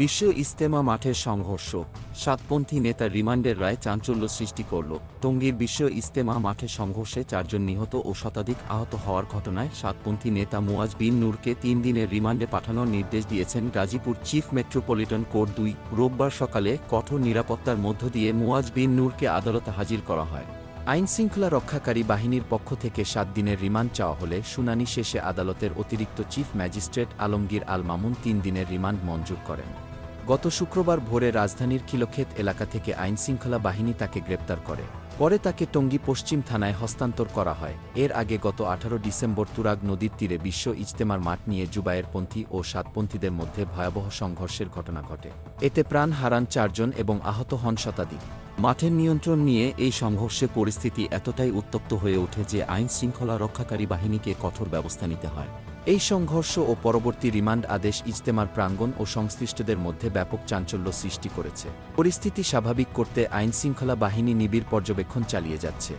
বিশ্ব ইস্তেমা মাঠের সংঘর্ষ। সাতপন্থী নেতা রিমান্ডের রায় চাঞ্চল্য সৃষ্টি করল। টঙ্গীর বিশ্ব ইস্তেমা মাঠে সংঘর্ষে চারজন নিহত ও শতাধিক আহত হওয়ার ঘটনায় সাতপন্থী নেতা মুয়াজ বিন নূরকে তিন দিনের রিমান্ডে পাঠানোর নির্দেশ দিয়েছেন গাজীপুর চিফ মেট্রোপলিটন কোর্ট দুই। রোববার সকালে কঠোর নিরাপত্তার মধ্য দিয়ে মুয়াজ বিন নূরকে আদালতে হাজির করা হয়। আইন শৃঙ্খলা রক্ষাকারী বাহিনীর পক্ষ থেকে সাত দিনের রিমান্ড চাওয়া হলে শুনানি শেষে আদালতের অতিরিক্ত চিফ ম্যাজিস্ট্রেট আলমগীর আল মামুন তিন দিনের রিমান্ড মঞ্জুর করেন। গত শুক্রবার ভোরে রাজধানীর কিলোক্ষেত এলাকা থেকে আইনশৃঙ্খলা বাহিনী তাকে গ্রেপ্তার করে। পরে তাকে টঙ্গী পশ্চিম থানায় হস্তান্তর করা হয়। এর আগে গত আঠারো ডিসেম্বর তুরাগ নদীর তীরে বিশ্ব ইজতেমার মাঠ নিয়ে জুবায়েরপন্থী ও সাতপন্থীদের মধ্যে ভয়াবহ সংঘর্ষের ঘটনা ঘটে। এতে প্রাণ হারান চারজন এবং আহত হন শতাধিক। মাঠের নিয়ন্ত্রণ নিয়ে এই সংঘর্ষে পরিস্থিতি এতটাই উত্তপ্ত হয়ে ওঠে যে আইন শৃঙ্খলা রক্ষাকারী বাহিনীকে কঠোর ব্যবস্থা নিতে হয়। এই সংঘর্ষ ও পরবর্তী রিমান্ড আদেশ ইজতেমার প্রাঙ্গণ ও সংশ্লিষ্টদের মধ্যে ব্যাপক চাঞ্চল্য সৃষ্টি করেছে। পরিস্থিতি স্বাভাবিক করতে আইনশৃঙ্খলা বাহিনী নিবিড় পর্যবেক্ষণ চালিয়ে যাচ্ছে।